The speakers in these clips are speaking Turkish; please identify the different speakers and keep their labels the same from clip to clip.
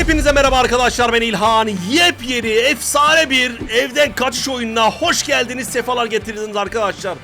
Speaker 1: Hepinize merhaba arkadaşlar ben İlhan. Yepyeni efsane bir evden kaçış oyununa hoş geldiniz. Sefalar getirdiniz arkadaşlar.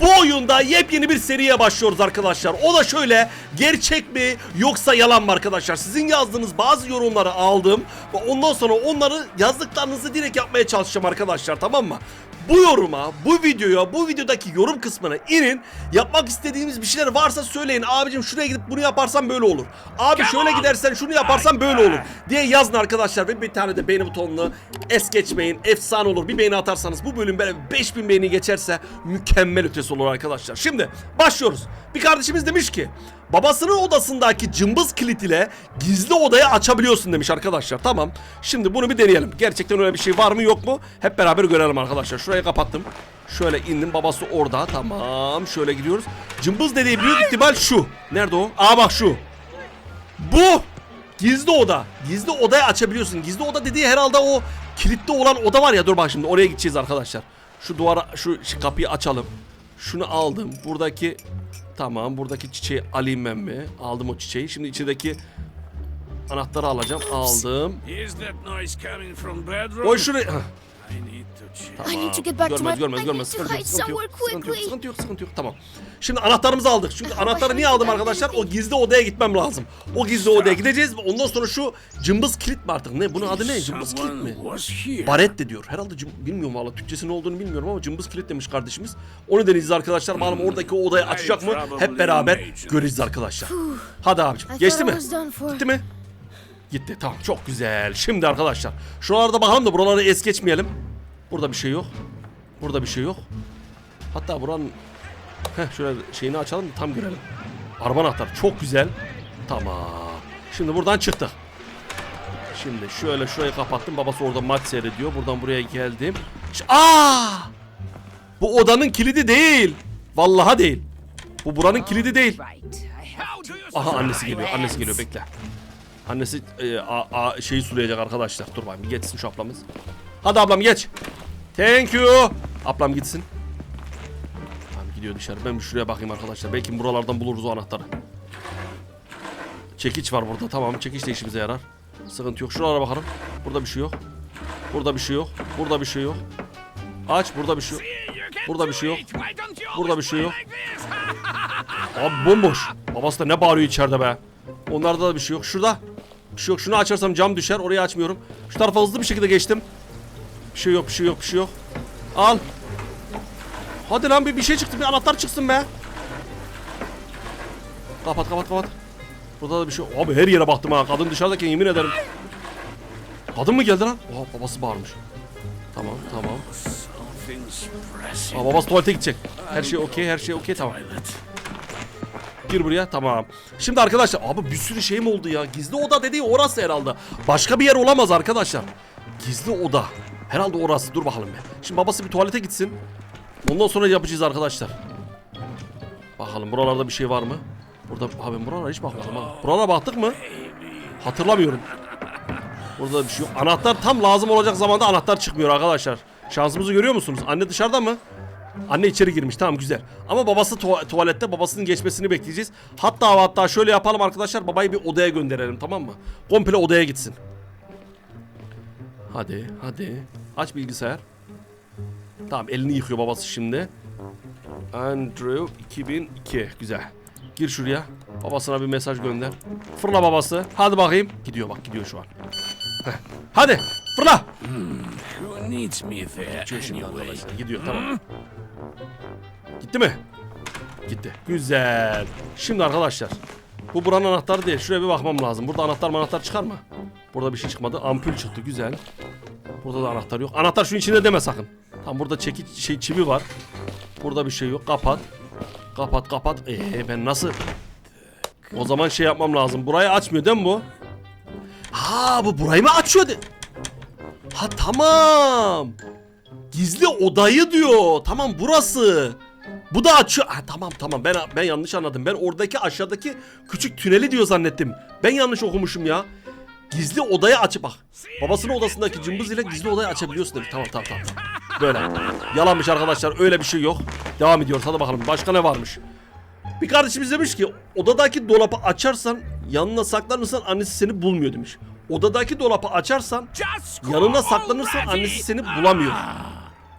Speaker 1: Bu oyunda yepyeni bir seriye başlıyoruz arkadaşlar. O da şöyle gerçek mi yoksa yalan mı arkadaşlar? Sizin yazdığınız bazı yorumları aldım ondan sonra onları yazdıklarınızı direkt yapmaya çalışacağım arkadaşlar tamam mı? Bu yoruma, bu videoya, bu videodaki yorum kısmına inin. Yapmak istediğiniz bir şeyler varsa söyleyin. Abicim şuraya gidip bunu yaparsan böyle olur. Abi şöyle gidersen şunu yaparsan böyle olur. Diye yazın arkadaşlar. Ve bir tane de beğeni butonunu es geçmeyin. Efsane olur. Bir beğeni atarsanız bu bölüm böyle 5000 beğeni geçerse mükemmel ötesi olur arkadaşlar. Şimdi başlıyoruz. Bir kardeşimiz demiş ki babasının odasındaki cımbız kilit ile gizli odayı açabiliyorsun demiş arkadaşlar. Tamam. Şimdi bunu bir deneyelim. Gerçekten öyle bir şey var mı yok mu? Hep beraber görelim arkadaşlar. Şurayı kapattım. Şöyle indim. Babası orada. Tamam. Şöyle gidiyoruz. Cımbız dediği büyük ihtimal şu. Nerede o? Aa bak şu. Bu gizli oda. Gizli odayı açabiliyorsun. Gizli oda dediği herhalde o kilitli olan oda var ya. Dur bak şimdi oraya gideceğiz arkadaşlar. Şu duvara şu, şu kapıyı açalım. Şunu aldım. Buradaki tamam buradaki çiçeği alayım ben mi? Aldım o çiçeği. Şimdi içindeki anahtarı alacağım. Aldım. Koy şuraya. Hah.
Speaker 2: I need to
Speaker 3: get back to
Speaker 1: Görmez
Speaker 3: my-
Speaker 1: görmez
Speaker 3: I
Speaker 1: görmez.
Speaker 3: need to
Speaker 1: Sıkıntı yok, sıkıntı yok,
Speaker 3: somewhere
Speaker 1: sıkıntı yok,
Speaker 3: quickly.
Speaker 1: sıkıntı yok, sıkıntı yok. Tamam. Şimdi anahtarımızı aldık. Çünkü anahtarı niye aldım arkadaşlar? O gizli odaya gitmem lazım. O gizli odaya gideceğiz ve ondan sonra şu cımbız kilit mi artık? Ne? Bunun adı ne? Cımbız kilit mi?
Speaker 2: Someone was here.
Speaker 1: Baret de diyor. Herhalde cım- bilmiyorum valla Türkçesi ne olduğunu bilmiyorum ama cımbız kilit demiş kardeşimiz. Onu deneyeceğiz arkadaşlar. Bakalım oradaki o odayı açacak mı? Hep beraber göreceğiz arkadaşlar. Hadi abicim.
Speaker 3: I
Speaker 1: Geçti
Speaker 3: thought I
Speaker 1: mi?
Speaker 3: was done for.
Speaker 1: Gitti mi? Gitti. Tamam çok güzel. Şimdi arkadaşlar. Şuralarda bakalım da buraları es geçmeyelim. Burada bir şey yok. Burada bir şey yok. Hatta buranın Heh, şöyle şeyini açalım da tam görelim. Araba anahtarı çok güzel. Tamam. Şimdi buradan çıktık. Şimdi şöyle şurayı kapattım. Babası orada maç seyrediyor. Buradan buraya geldim. Ş- Aa! Bu odanın kilidi değil. Vallahi değil. Bu buranın kilidi değil. Aha annesi geliyor. Annesi geliyor bekle. Annesi e, a, a, şeyi sulayacak arkadaşlar. Dur bakayım geçsin şu ablamız. Hadi ablam geç. Thank you. Ablam gitsin. Tamam gidiyor dışarı. Ben bir şuraya bakayım arkadaşlar. Belki buralardan buluruz o anahtarı. Çekiç var burada. Tamam çekiç de işimize yarar. Sıkıntı yok. Şuralara bakalım. Burada bir şey yok. Burada bir şey yok. Burada bir şey yok. Aç. Burada bir şey yok. Burada bir şey yok. Burada bir şey yok. Abi bomboş. Babası da ne bağırıyor içeride be. Onlarda da bir şey yok. Şurada. Bir şey yok. Şunu açarsam cam düşer. Orayı açmıyorum. Şu tarafa hızlı bir şekilde geçtim. Bir şey yok, bir şey yok, bir şey yok. Al. Hadi lan bir bir şey çıktı. Bir anahtar çıksın be. Kapat, kapat, kapat. Burada da bir şey yok. Abi her yere baktım ha. Kadın dışarıdayken yemin ederim. Kadın mı geldi lan? Oha babası bağırmış. Tamam, tamam. Aa, babası tuvalete gidecek. Her şey okey, her şey okey tamam. Gir buraya tamam. Şimdi arkadaşlar abi bir sürü şey mi oldu ya? Gizli oda dediği orası herhalde. Başka bir yer olamaz arkadaşlar. Gizli oda. Herhalde orası. Dur bakalım bir. Şimdi babası bir tuvalete gitsin. Ondan sonra yapacağız arkadaşlar. Bakalım buralarda bir şey var mı? Burada abi buralara hiç bakmadım ha. Buralara baktık mı? Hatırlamıyorum. Burada bir şey yok. Anahtar tam lazım olacak zamanda anahtar çıkmıyor arkadaşlar. Şansımızı görüyor musunuz? Anne dışarıda mı? Anne içeri girmiş tamam güzel. Ama babası tuva- tuvalette babasının geçmesini bekleyeceğiz. Hatta hatta şöyle yapalım arkadaşlar babayı bir odaya gönderelim tamam mı? Komple odaya gitsin. Hadi hadi. Aç bilgisayar. Tamam elini yıkıyor babası şimdi. Andrew 2002 güzel. Gir şuraya. Babasına bir mesaj gönder. Fırla babası. Hadi bakayım. Gidiyor bak gidiyor şu an. Heh. Hadi fırla. Arkadaşlar. Gidiyor tamam. Gitti mi? Gitti. Güzel. Şimdi arkadaşlar. Bu buranın anahtarı değil. Şuraya bir bakmam lazım. Burada anahtar anahtar çıkar mı? Burada bir şey çıkmadı. Ampul çıktı. Güzel. Burada da anahtar yok. Anahtar şunun içinde deme sakın. Tam burada çekiç şey çivi var. Burada bir şey yok. Kapat. Kapat kapat. Ee ben nasıl? O zaman şey yapmam lazım. Burayı açmıyor değil mi bu? Ha bu burayı mı açıyor? de- Ha tamam. Gizli odayı diyor. Tamam burası. Bu da açıyor. Ha, tamam tamam ben ben yanlış anladım. Ben oradaki aşağıdaki küçük tüneli diyor zannettim. Ben yanlış okumuşum ya. Gizli odayı aç bak. Babasının odasındaki cımbız ile gizli odayı açabiliyorsun demiş. Tamam tamam tamam. Böyle. Yalanmış arkadaşlar. Öyle bir şey yok. Devam ediyoruz. Hadi bakalım. Başka ne varmış? Bir kardeşimiz demiş ki odadaki dolabı açarsan yanına saklanırsan annesi seni bulmuyor demiş. odadaki dolabı açarsan yanına saklanırsan annesi seni bulamıyor.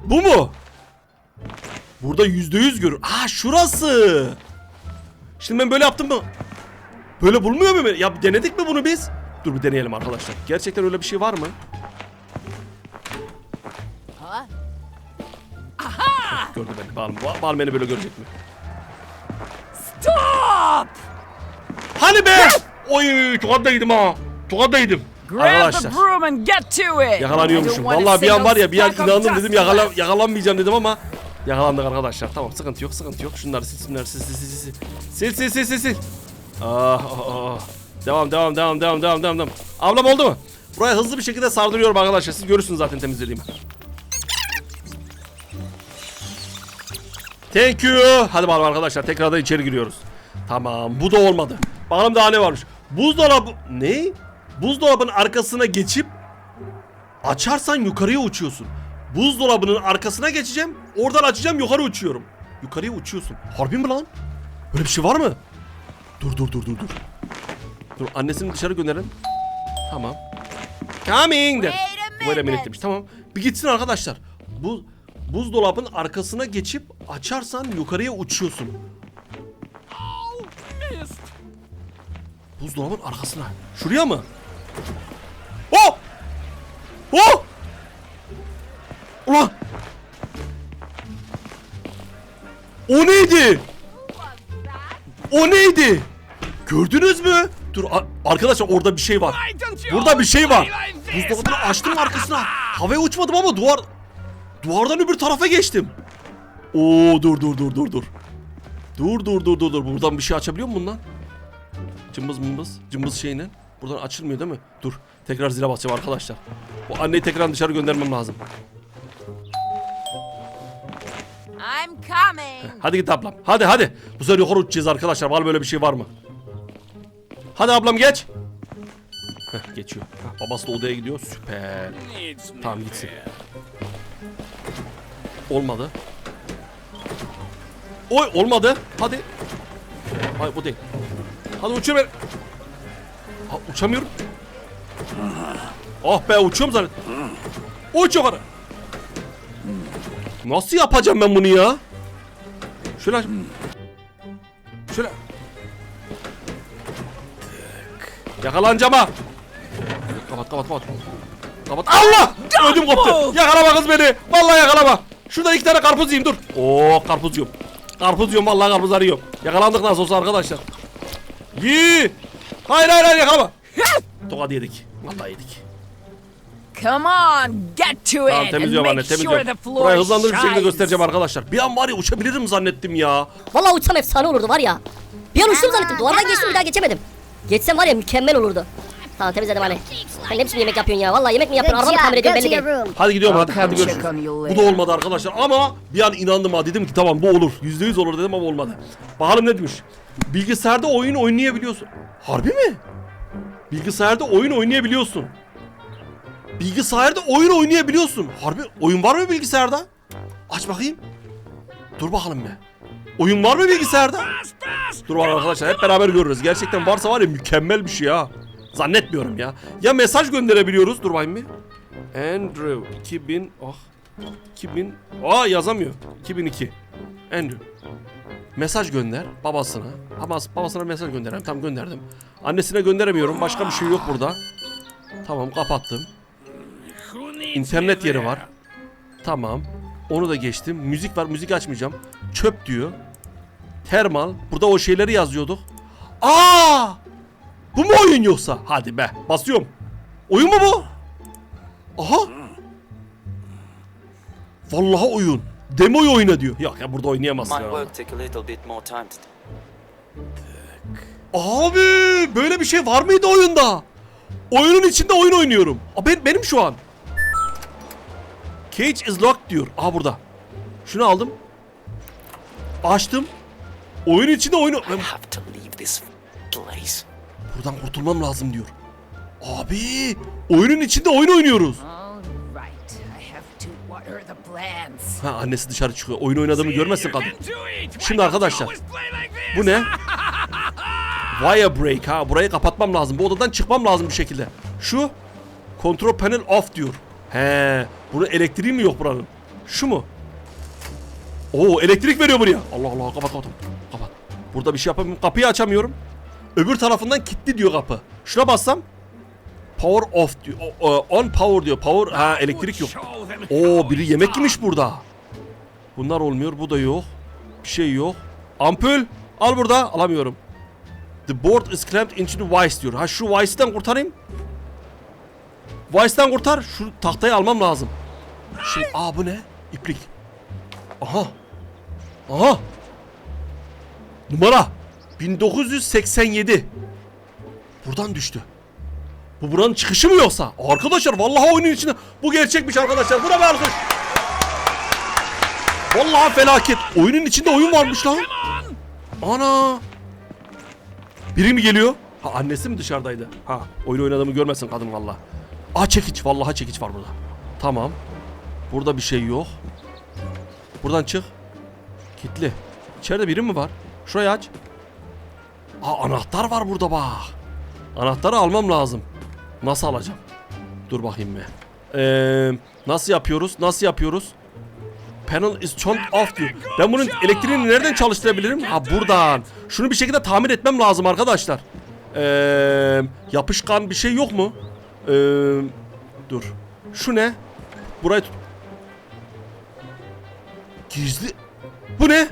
Speaker 1: Bu mu? Burada yüzde yüz görür. Aa şurası. Şimdi ben böyle yaptım mı? Böyle bulmuyor mu? Ya denedik mi bunu biz? Dur bir deneyelim arkadaşlar. Gerçekten öyle bir şey var mı? Aha! Gördü beni. Balm, Balm beni böyle görecek mi?
Speaker 3: Stop!
Speaker 1: Hani be? Oy tokattaydım ha. Tokattaydım.
Speaker 3: Grab the
Speaker 1: Arkadaşlar.
Speaker 3: broom and get to it.
Speaker 1: Yakalanıyormuşum. Vallahi bir an var ya bir an inandım dedim yakala, yakalanmayacağım dedim ama yakalandık arkadaşlar. Tamam sıkıntı yok sıkıntı yok. Şunları silsinler sil sil sil sil. Sil sil sil sil sil. Ah, ah, ah. Devam devam devam devam devam devam. Ablam oldu mu? Buraya hızlı bir şekilde sardırıyorum arkadaşlar. Siz görürsünüz zaten temizlediğimi. Thank you. Hadi bakalım arkadaşlar tekrardan içeri giriyoruz. Tamam bu da olmadı. Bakalım daha ne varmış. Buzdolabı... Ne? Buzdolabının arkasına geçip açarsan yukarıya uçuyorsun. Buzdolabının arkasına geçeceğim. Oradan açacağım yukarı uçuyorum. Yukarıya uçuyorsun. Harbi mi lan? Böyle bir şey var mı? Dur dur dur dur dur. Dur annesini dışarı gönderelim. Tamam. Coming der. Wait a minute demiş. Tamam. Bir gitsin arkadaşlar. Bu buzdolabının arkasına geçip açarsan yukarıya uçuyorsun. Buzdolabının arkasına. Şuraya mı? Oh! Oh! Ulan! O neydi? O neydi? Gördünüz mü? Dur arkadaşlar orada bir şey var. Burada bir şey var. Buzdolabını açtım arkasına. Havaya uçmadım ama duvar duvardan öbür tarafa geçtim. Oo dur dur dur dur dur. Dur dur dur dur dur. Buradan bir şey açabiliyor mu bundan? Cımbız mımbız. Cımbız şeyine. Buradan açılmıyor değil mi? Dur. Tekrar zile basacağım arkadaşlar. Bu anneyi tekrar dışarı göndermem lazım.
Speaker 4: I'm coming.
Speaker 1: Hadi git ablam. Hadi hadi. Bu sefer yukarı uçacağız arkadaşlar. Var böyle bir şey var mı? Hadi ablam geç. Heh, geçiyor. Heh, babası da odaya gidiyor. Süper. Tamam gitsin. Olmadı. Oy olmadı. Hadi. Hayır bu değil. Hadi uçuyor ben. Ha, uçamıyorum. Ah be uçuyorum zaten. Uç yukarı. Nasıl yapacağım ben bunu ya? Şöyle aç- Şöyle. Yakalanacağım ha. Kapat kapat kapat. Kapat. Allah! Ödüm koptu. Yakalama kız beni. Vallahi yakalama. Şurada iki tane karpuz yiyeyim dur. Oo karpuz yiyorum. Karpuz yiyorum vallahi karpuzları yiyorum. Yakalandık nasıl olsa arkadaşlar. Yi! Hayır hayır hayır yakalama. Tokat yedik. Vallahi yedik.
Speaker 3: Come on, get to
Speaker 1: Tamam
Speaker 3: it and
Speaker 1: temizliyorum anne
Speaker 3: make sure
Speaker 1: temizliyorum.
Speaker 3: the floor
Speaker 1: Burayı hızlandırıp bir şekilde göstereceğim arkadaşlar. Bir an var ya uçabilirim zannettim ya.
Speaker 5: Vallahi uçsam efsane olurdu var ya. Bir an uçtum zannettim. Duvardan geçtim bir daha geçemedim. Geçsem var ya mükemmel olurdu. Tamam temizledim hani. Sen ne biçim yemek yapıyorsun ya? Vallahi yemek mi yapıyorsun? Araba mı tamir ediyorsun belli değil.
Speaker 1: Hadi gidiyorum hadi, hadi görüşürüz. Bu da olmadı arkadaşlar ama bir an inandım ha dedim ki tamam bu olur. Yüzde yüz olur dedim ama olmadı. Bakalım ne demiş. Bilgisayarda oyun oynayabiliyorsun. Harbi mi? Bilgisayarda oyun oynayabiliyorsun. Bilgisayarda oyun oynayabiliyorsun. Harbi oyun var mı bilgisayarda? Aç bakayım. Dur bakalım be. Oyun var mı bilgisayarda? Dur bakalım arkadaşlar hep beraber görürüz. Gerçekten varsa var ya mükemmel bir şey ha. Zannetmiyorum ya. Ya mesaj gönderebiliyoruz. Dur bakayım bir. Andrew 2000 oh 2000 Aa yazamıyor. 2002. Andrew. Mesaj gönder babasına. Ama babasına mesaj gönderelim. Tamam gönderdim. Annesine gönderemiyorum. Başka bir şey yok burada. Tamam kapattım. İnternet yeri var. Tamam. Onu da geçtim. Müzik var. Müzik açmayacağım. Çöp diyor. Termal. Burada o şeyleri yazıyorduk. Aa! Bu mu oyun yoksa? Hadi be. Basıyorum. Oyun mu bu? Aha. Vallahi oyun. Demoyu oyna diyor. Yok ya burada oynayamazsın. Ya. Abi böyle bir şey var mıydı oyunda? Oyunun içinde oyun oynuyorum. Aa, ben, benim şu an. Cage is locked diyor. Aha burada. Şunu aldım. Açtım. Oyun içinde oyun...
Speaker 6: I have to leave this place.
Speaker 1: Buradan kurtulmam lazım diyor. Abi oyunun içinde oyun oynuyoruz. Ha annesi dışarı çıkıyor. Oyun oynadığımı görmezsin kadın. Şimdi arkadaşlar? Bu ne? Wire break ha. Burayı kapatmam lazım. Bu odadan çıkmam lazım bir şekilde. Şu kontrol panel off diyor. He, bunun elektriği mi yok buranın? Şu mu? Oo elektrik veriyor buraya. Allah Allah kapat kapat. Kapat. Burada bir şey yapamıyorum. Kapıyı açamıyorum. Öbür tarafından kilitli diyor kapı. Şuna bassam power off diyor. On power diyor. Power ha elektrik yok. Oo biri yemek yemiş burada. Bunlar olmuyor. Bu da yok. Bir şey yok. Ampul. Al burada. Alamıyorum. The board is clamped into the vice diyor. Ha şu vice'den kurtarayım. Vice'den kurtar. Şu tahtayı almam lazım. Şimdi aa bu ne? İplik. Aha. Aha. Numara. 1987. Buradan düştü. Bu buranın çıkışı mı yoksa? Arkadaşlar vallahi oyunun içinde bu gerçekmiş arkadaşlar. Buna bir alkış. Vallahi felaket. Oyunun içinde oyun varmış lan. Ana. Biri mi geliyor? Ha annesi mi dışarıdaydı? Ha oyun oynadığımı görmesin kadın valla. Aa çekiç. Vallahi çekiç var burada. Tamam. Burada bir şey yok. Buradan çık. Kitli. İçeride biri mi var? Şurayı aç. Aa anahtar var burada bak. Anahtarı almam lazım. Nasıl alacağım? Dur bakayım bir. Ee, nasıl yapıyoruz? Nasıl yapıyoruz? Panel is turned off diyor. Ben bunun elektriğini nereden çalıştırabilirim? Ha buradan. Şunu bir şekilde tamir etmem lazım arkadaşlar. Ee, yapışkan bir şey yok mu? Ee, dur. Şu ne? Burayı tut. Gizli. Bu ne?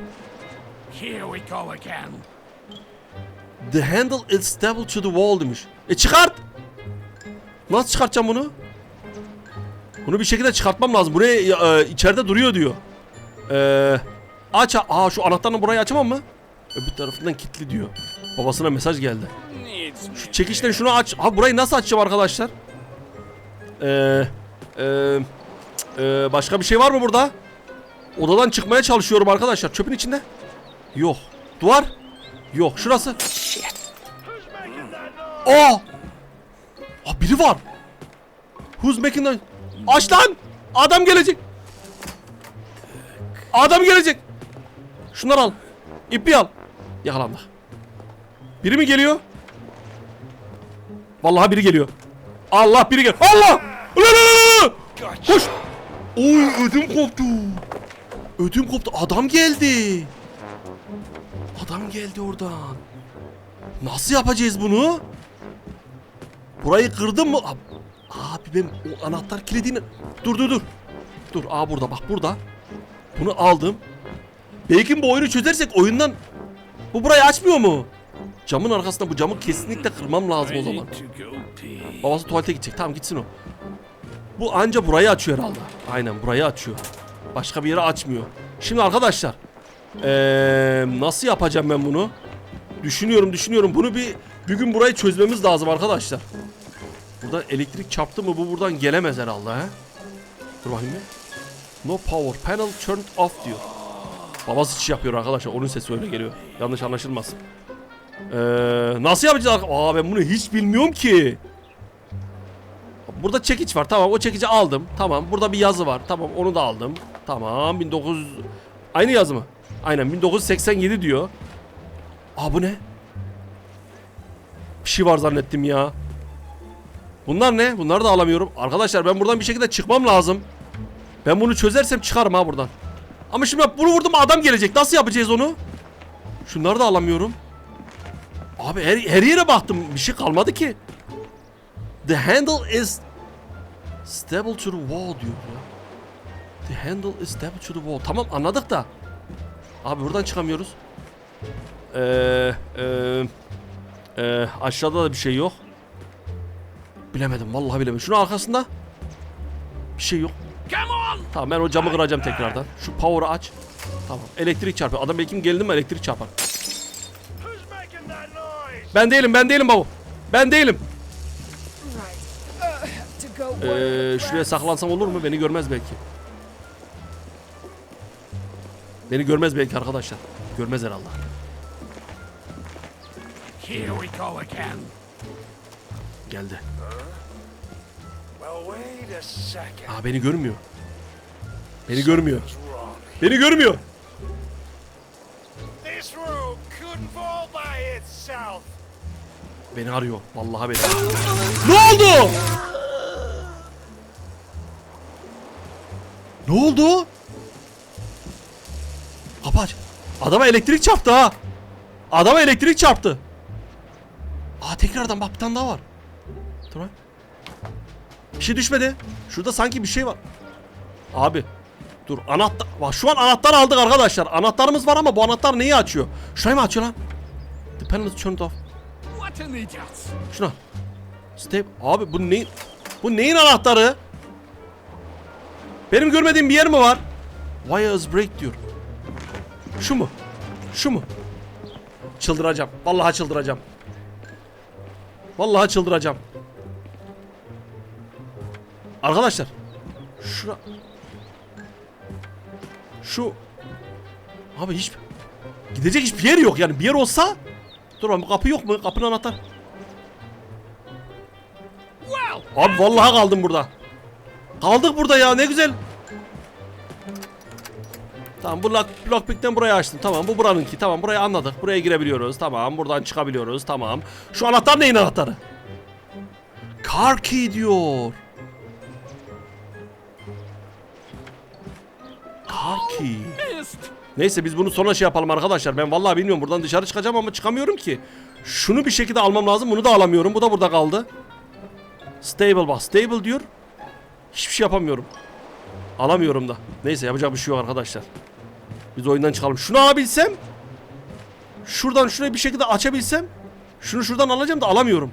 Speaker 2: Here we go again.
Speaker 1: The handle is stable to the wall demiş. E çıkart. Nasıl çıkartacağım bunu? Bunu bir şekilde çıkartmam lazım. Buraya e, içeride duruyor diyor. Ee, aç. Aa şu anahtarla burayı açamam mı? Öbür tarafından kilitli diyor. Babasına mesaj geldi. Şu çekişten şunu aç. Ha burayı nasıl açacağım arkadaşlar? Ee, e, e, başka bir şey var mı burada? Odadan çıkmaya çalışıyorum arkadaşlar. Çöpün içinde. Yok. Duvar. Yok. Şurası. Aa! Aa biri var. Who's making the... Aç lan! Adam gelecek. Adam gelecek. Şunları al. İpi al. Yakalandık. Biri mi geliyor? Vallahi biri geliyor. Allah biri gel. Allah! Koş! Oy ödüm koptu. Ödüm koptu. Adam geldi. Adam geldi oradan. Nasıl yapacağız bunu? Burayı kırdım mı? Ab- Abi ben o anahtar kilidini... Dur dur dur. Dur aa burada bak burada. Bunu aldım. Belki bu oyunu çözersek oyundan... Bu burayı açmıyor mu? Camın arkasında bu camı kesinlikle kırmam lazım o zaman. Babası tuvalete gidecek. Tamam gitsin o. Bu anca burayı açıyor herhalde. Aynen burayı açıyor. Başka bir yere açmıyor. Şimdi arkadaşlar. Eee nasıl yapacağım ben bunu? Düşünüyorum düşünüyorum. Bunu bir bir gün burayı çözmemiz lazım arkadaşlar. Burada elektrik çarptı mı bu buradan gelemez herhalde he? Dur bakayım bir. No power panel turned off diyor. Babası iş yapıyor arkadaşlar. Onun sesi öyle geliyor. Yanlış anlaşılmasın. Eee nasıl yapacağız? Aa ben bunu hiç bilmiyorum ki. Burada çekiç var. Tamam o çekici aldım. Tamam burada bir yazı var. Tamam onu da aldım. Tamam 1900 Aynı yazı mı? Aynen 1987 diyor. Aa bu ne? Bir şey var zannettim ya. Bunlar ne? Bunları da alamıyorum. Arkadaşlar ben buradan bir şekilde çıkmam lazım. Ben bunu çözersem çıkarım ha buradan. Ama şimdi bunu vurdum adam gelecek. Nasıl yapacağız onu? Şunları da alamıyorum. Abi her, her yere baktım. Bir şey kalmadı ki. The handle is stable to the wall diyor ya. The handle is stable to the wall. Tamam anladık da. Abi buradan çıkamıyoruz. Eee eee eee aşağıda da bir şey yok. Bilemedim vallahi bilemedim. Şunun arkasında bir şey yok.
Speaker 2: Come on!
Speaker 1: Tamam ben o camı kıracağım tekrardan. Şu power'ı aç. Tamam. Elektrik çarpıyor. Adam belki geldi mi elektrik çarpar. Ben değilim ben değilim baba. Ben değilim.
Speaker 3: Go
Speaker 1: Ee, şuraya saklansam olur mu? Beni görmez belki. Beni görmez belki arkadaşlar. Görmez herhalde.
Speaker 2: Here we go again.
Speaker 1: Geldi. Aa beni görmüyor. Beni görmüyor. Beni görmüyor. Beni arıyor. Vallahi beni ne oldu? Ne oldu? Aç. Adama elektrik çarptı ha. Adama elektrik çarptı. Aa tekrardan bak bir tane daha var. Dur lan. Bir şey düşmedi. Şurada sanki bir şey var. Abi. Dur anahtar. Bak şu an anahtar aldık arkadaşlar. Anahtarımız var ama bu anahtar neyi açıyor? Şurayı mı açıyor lan? The panel is turned off. Şuna. Step. Abi bu ne? Bu neyin anahtarı? Benim görmediğim bir yer mi var? Wires break diyor. Şu mu? Şu mu? Çıldıracağım. Vallahi çıldıracağım. Vallahi çıldıracağım. Arkadaşlar. Şura. Şu. Abi hiç gidecek hiçbir yer yok yani bir yer olsa Dur bu kapı yok mu? Kapının anahtar. Abi vallahi kaldım burada. Kaldık burada ya ne güzel. Tamam bu lock, lockpick'ten burayı açtım. Tamam bu buranınki. Tamam burayı anladık. Buraya girebiliyoruz. Tamam buradan çıkabiliyoruz. Tamam. Şu anahtar neyin anahtarı? Car key diyor. Car key. Neyse biz bunu sonra şey yapalım arkadaşlar. Ben vallahi bilmiyorum. Buradan dışarı çıkacağım ama çıkamıyorum ki. Şunu bir şekilde almam lazım. Bunu da alamıyorum. Bu da burada kaldı. Stable bak. Stable diyor. Hiçbir şey yapamıyorum. Alamıyorum da. Neyse yapacak bir şey yok arkadaşlar. Biz oyundan çıkalım. Şunu alabilsem. Şuradan şurayı bir şekilde açabilsem. Şunu şuradan alacağım da alamıyorum.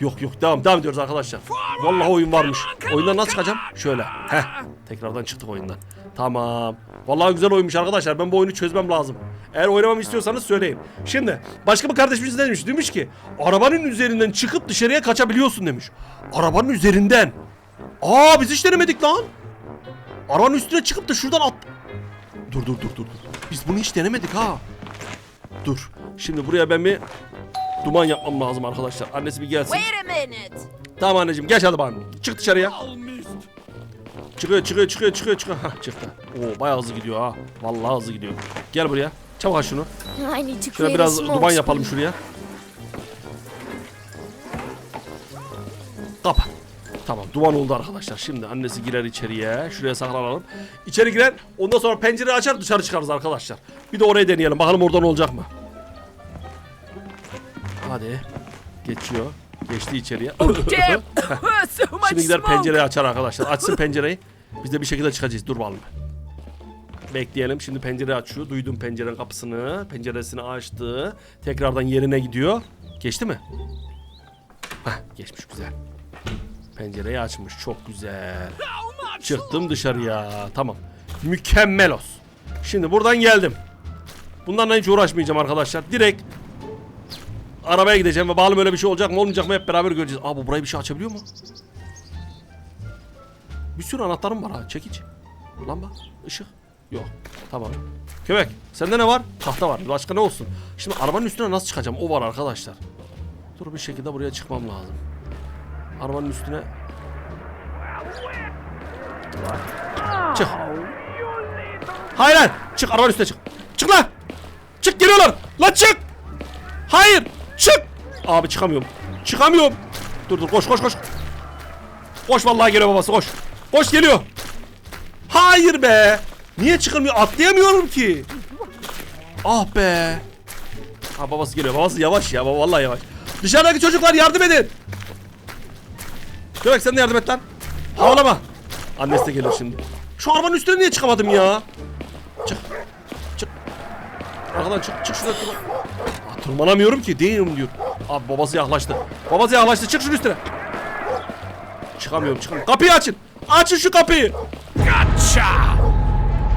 Speaker 1: Yok yok devam devam ediyoruz arkadaşlar. Vallahi oyun varmış. Oyundan nasıl çıkacağım? Şöyle. Heh. Tekrardan çıktık oyundan. Tamam. Vallahi güzel oyunmuş arkadaşlar. Ben bu oyunu çözmem lazım. Eğer oynamamı istiyorsanız söyleyin. Şimdi başka bir kardeşimiz ne demiş? Demiş ki arabanın üzerinden çıkıp dışarıya kaçabiliyorsun demiş. Arabanın üzerinden. Aa biz hiç denemedik lan. Arabanın üstüne çıkıp da şuradan at. Dur dur dur dur. Biz bunu hiç denemedik ha. Dur. Şimdi buraya ben bir duman yapmam lazım arkadaşlar. Annesi bir gelsin.
Speaker 4: Wait a minute.
Speaker 1: Tamam anneciğim geç hadi bana. Çık dışarıya. Çıkıyor çıkıyor çıkıyor çıkıyor çıkıyor. Hah çıktı. Oo bayağı hızlı gidiyor ha. Vallahi hızlı gidiyor. Gel buraya. Çabuk aç şunu. Şöyle biraz duman yapalım şuraya. Kapa. Tamam duman oldu arkadaşlar. Şimdi annesi girer içeriye. Şuraya saklanalım. İçeri girer. Ondan sonra pencereyi açar dışarı çıkarız arkadaşlar. Bir de orayı deneyelim. Bakalım oradan olacak mı? Hadi. Geçiyor. Geçti içeriye. Şimdi gider pencereyi açar arkadaşlar. Açsın pencereyi. Biz de bir şekilde çıkacağız. Dur bakalım. Bekleyelim. Şimdi pencereyi açıyor. Duydum pencerenin kapısını. Penceresini açtı. Tekrardan yerine gidiyor. Geçti mi? Hah geçmiş güzel. Pencereyi açmış. Çok güzel. Çıktım dışarıya. Tamam. Mükemmel olsun. Şimdi buradan geldim. Bunlarla hiç uğraşmayacağım arkadaşlar. Direkt arabaya gideceğim ve bakalım öyle bir şey olacak mı olmayacak mı hep beraber göreceğiz. Aa bu burayı bir şey açabiliyor mu? Bir sürü anahtarım var ha. Çekiç. Lamba. ışık. Yok. Tamam. Köpek. Sende ne var? Tahta var. Başka ne olsun? Şimdi arabanın üstüne nasıl çıkacağım? O var arkadaşlar. Dur bir şekilde buraya çıkmam lazım. Arabanın üstüne. Çık. Hayır hayır. Çık arabanın üstüne çık. Çık lan. Çık geliyorlar. Lan çık. Hayır. Çık. Abi çıkamıyorum. Çıkamıyorum. Dur dur koş koş koş. Koş vallahi geliyor babası koş. Koş geliyor. Hayır be. Niye çıkamıyor? Atlayamıyorum ki. Ah be. Ha babası geliyor. Babası yavaş ya. Baba vallahi yavaş. Dışarıdaki çocuklar yardım edin. Göbek sen de yardım et lan. Havlama. Annesi de geliyor şimdi. Şu arabanın üstüne niye çıkamadım ya? Çık. Çık. Arkadan çık. Çık şuradan. Tırman. Aa, tırmanamıyorum ki. Değilim diyor. Abi babası yaklaştı. Babası yaklaştı. Çık şunun üstüne. Çıkamıyorum çıkamıyorum. Kapıyı açın. Açın şu kapıyı.
Speaker 2: Gotcha!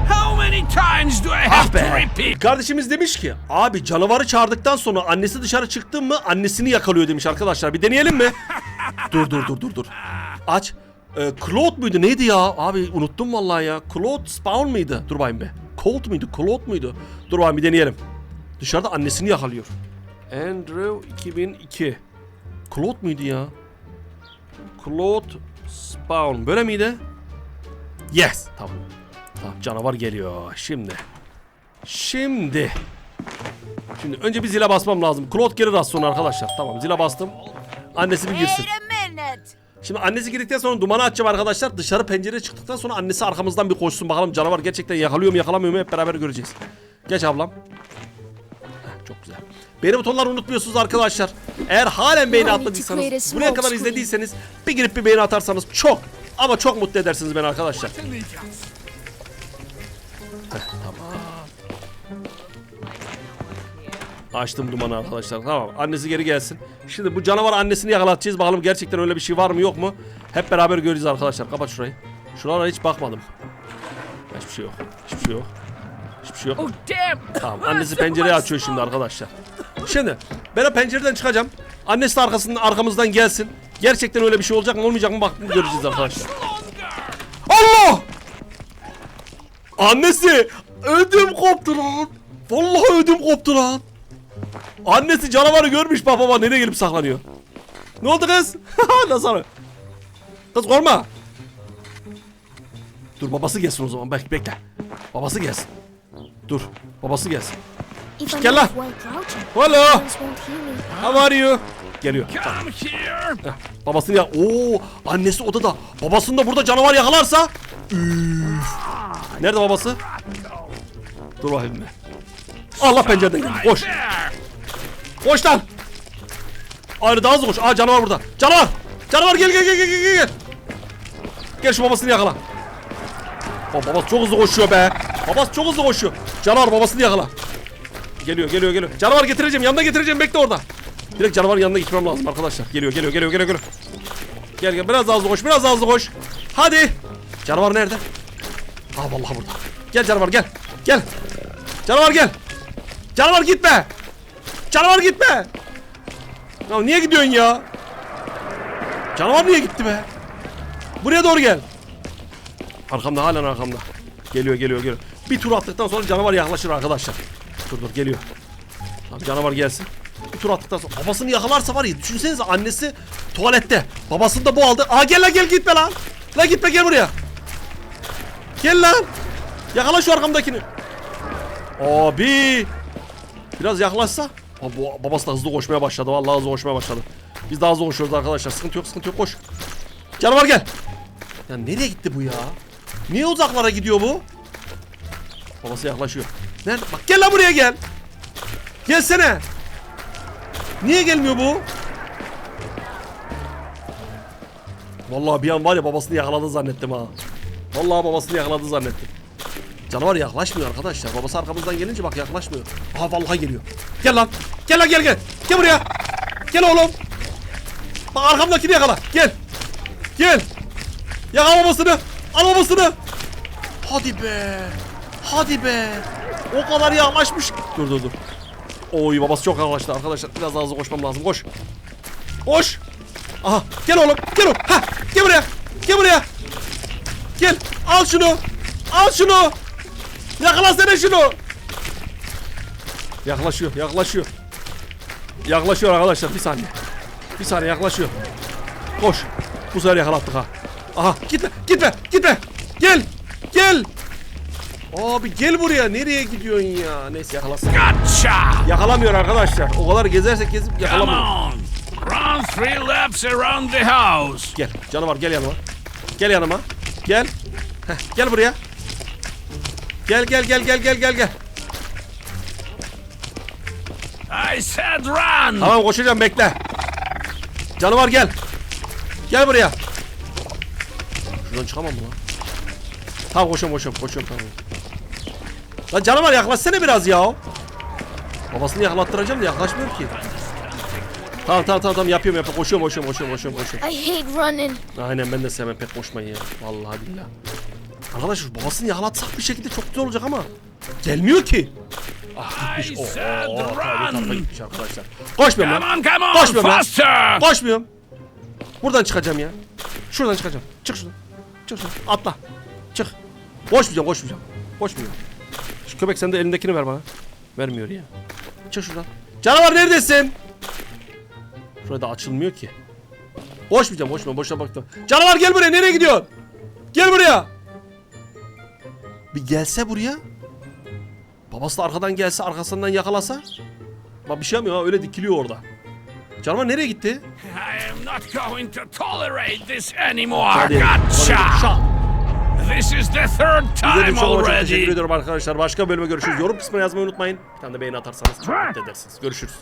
Speaker 2: How many times do I have
Speaker 1: Ah
Speaker 2: to repeat?
Speaker 1: Kardeşimiz demiş ki abi canavarı çağırdıktan sonra annesi dışarı çıktı mı annesini yakalıyor demiş arkadaşlar. Bir deneyelim mi? Dur dur dur dur dur. Aç. Ee, Claude muydu neydi ya? Abi unuttum vallahi ya. Claude Spawn mıydı? Dur bakayım be. Colt muydu? Claude muydu? Dur bakayım bir deneyelim. Dışarıda annesini yakalıyor. Andrew 2002. Claude muydu ya? Claude Spawn. Böyle miydi? Yes. Tamam. Tamam canavar geliyor. Şimdi. Şimdi. Şimdi önce bir zile basmam lazım. Claude geri rasyonu arkadaşlar. Tamam zile bastım. Annesi bir girsin. Şimdi annesi girdikten sonra dumanı açacağım arkadaşlar. Dışarı pencereye çıktıktan sonra annesi arkamızdan bir koşsun bakalım canavar gerçekten yakalıyor mu yakalamıyor mu hep beraber göreceğiz. Geç ablam. Heh, Çok güzel. Beğeni butonları unutmuyorsunuz arkadaşlar. Eğer halen beğeni atmadıysanız, buraya kadar izlediyseniz bir girip bir beğeni atarsanız çok ama çok mutlu edersiniz beni arkadaşlar. Açtım dumanı arkadaşlar. Tamam. Annesi geri gelsin. Şimdi bu canavar annesini yakalatacağız. Bakalım gerçekten öyle bir şey var mı yok mu? Hep beraber göreceğiz arkadaşlar. Kapat şurayı. Şuralara hiç bakmadım. Hiçbir şey yok. Hiçbir şey yok. Hiçbir şey yok.
Speaker 2: Oh!
Speaker 1: Tamam. Annesi pencereyi açıyor şimdi arkadaşlar. Şimdi ben pencereden çıkacağım. Annesi de arkasından arkamızdan gelsin. Gerçekten öyle bir şey olacak mı olmayacak mı bak göreceğiz arkadaşlar. Allah! Annesi ödüm koptu lan. Vallahi ödüm koptu lan. Annesi canavarı görmüş bak baba nereye gelip saklanıyor. Ne oldu kız? Nasıl? Kız korkma. Dur babası gelsin o zaman bek bekle. Babası gelsin. Dur babası gelsin.
Speaker 3: I'm
Speaker 1: Gel lan. Hello. How are you? Geliyor.
Speaker 2: Come here!
Speaker 1: Heh, Babasını ya. Oo, annesi odada. Babasını da burada canavar yakalarsa. Üf. Nerede babası? Dur bakayım. Allah pencereden geldi. Koş. Koş lan. Aynı daha hızlı koş. Aa canavar burada. Canavar. Canavar gel gel gel gel gel gel. Gel şu babasını yakala. O babası çok hızlı koşuyor be. Babası çok hızlı koşuyor. Canavar babasını yakala. Geliyor geliyor geliyor. Canavar getireceğim. Yanına getireceğim. Bekle orada. Direkt canavarın yanına gitmem lazım arkadaşlar. Geliyor geliyor geliyor geliyor geliyor. Gel gel biraz daha hızlı koş. Biraz daha hızlı koş. Hadi. Canavar nerede? Aa vallahi burada. Gel canavar gel. Gel. Canavar gel. Canavar gitme. Canavar gitme. Ya niye gidiyorsun ya? Canavar niye gitti be? Buraya doğru gel. Arkamda halen arkamda. Geliyor geliyor geliyor. Bir tur attıktan sonra canavar yaklaşır arkadaşlar. Dur dur geliyor. Tamam canavar gelsin. Bir tur attıktan sonra babasını yakalarsa var ya düşünsenize annesi tuvalette. Babasını da bu aldı. Aa gel lan gel gitme lan. Lan gitme gel buraya. Gel lan. Yakala şu arkamdakini. Abi. Biraz yaklaşsa. Bu babası da hızlı koşmaya başladı. Vallahi hızlı koşmaya başladı. Biz daha hızlı koşuyoruz arkadaşlar. Sıkıntı yok sıkıntı yok koş. Canavar gel. Ya nereye gitti bu ya? Niye uzaklara gidiyor bu? Babası yaklaşıyor. Nerede? Bak gel lan buraya gel. Gelsene. Niye gelmiyor bu? Vallahi bir an var ya babasını yakaladı zannettim ha. Vallahi babasını yakaladı zannettim. Canavar yaklaşmıyor arkadaşlar. Babası arkamızdan gelince bak yaklaşmıyor. Aha vallahi geliyor. Gel lan. Gel lan gel gel. Gel buraya. Gel oğlum. Bak arkamdakini yakala. Gel. Gel. Yakala babasını. Al babasını. Hadi be. Hadi be. O kadar yaklaşmış. Dur dur dur. Oy babası çok yaklaştı arkadaşlar. Biraz daha hızlı koşmam lazım. Koş. Koş. Aha gel oğlum. Gel oğlum. Ha gel buraya. Gel buraya. Gel. Al şunu. Al şunu. Yakalasana şunu. Yaklaşıyor, yaklaşıyor. Yaklaşıyor arkadaşlar bir saniye. Bir saniye yaklaşıyor. Koş. Bu sefer yakalattık ha. Aha gitme, gitme, gitme. Gel, gel. Abi gel buraya. Nereye gidiyorsun ya? Neyse yakalasın.
Speaker 2: Gotcha!
Speaker 1: Yakalamıyor arkadaşlar. O kadar gezersek gezip yakalamıyor.
Speaker 2: Run three laps around the house!
Speaker 1: Gel. Canavar gel yanıma. Gel yanıma. Gel. Heh, gel buraya. Gel gel gel gel gel gel gel.
Speaker 2: I said run!
Speaker 1: Tamam koşacağım bekle. Canavar gel. Gel buraya. Şuradan çıkamam mı lan? Tamam koşuyorum koşuyorum koşuyorum tamam. Lan canavar yaklaşsana biraz ya. Babasını yaklattıracağım da yaklaşmıyor ki. Tamam tamam tamam tamam yapıyorum yapıyorum koşuyorum koşuyorum koşuyorum koşuyorum koşuyorum.
Speaker 3: I hate running.
Speaker 1: Aynen ben de sevmem pek koşmayı ya. Vallahi billahi. Arkadaşlar babasını yakalatsak bir şekilde çok güzel olacak ama gelmiyor ki. Ah gitmiş. Oo, tabii tarafa gitmiş arkadaşlar. Koşmuyorum
Speaker 2: Come
Speaker 1: lan.
Speaker 2: on, come on!
Speaker 1: Koşmuyorum lan.
Speaker 2: Faster!
Speaker 1: Koşmuyorum. Buradan çıkacağım ya. Şuradan çıkacağım. Çık şuradan. Çık şuradan. Atla. Çık. Koşmayacağım, koşmayacağım. Koşmuyorum. Şu köpek sen de elindekini ver bana. Vermiyor ya. Çık şuradan. Canavar neredesin? Şurada açılmıyor ki. Koşmayacağım, koşma. Boşuna baktım. Canavar gel buraya. Nereye gidiyorsun? Gel buraya. Bir gelse buraya. Babası da arkadan gelse arkasından yakalasa. Bak bir şey yapmıyor ha öyle dikiliyor orada. Canavar nereye gitti?
Speaker 2: I am not going to tolerate this anymore. Gotcha! This is the third time
Speaker 1: çok teşekkür
Speaker 2: already.
Speaker 1: ediyorum arkadaşlar. Başka bölüme görüşürüz. Yorum kısmına yazmayı unutmayın. Bir tane de beğeni atarsanız çok mutlu edersiniz. Görüşürüz.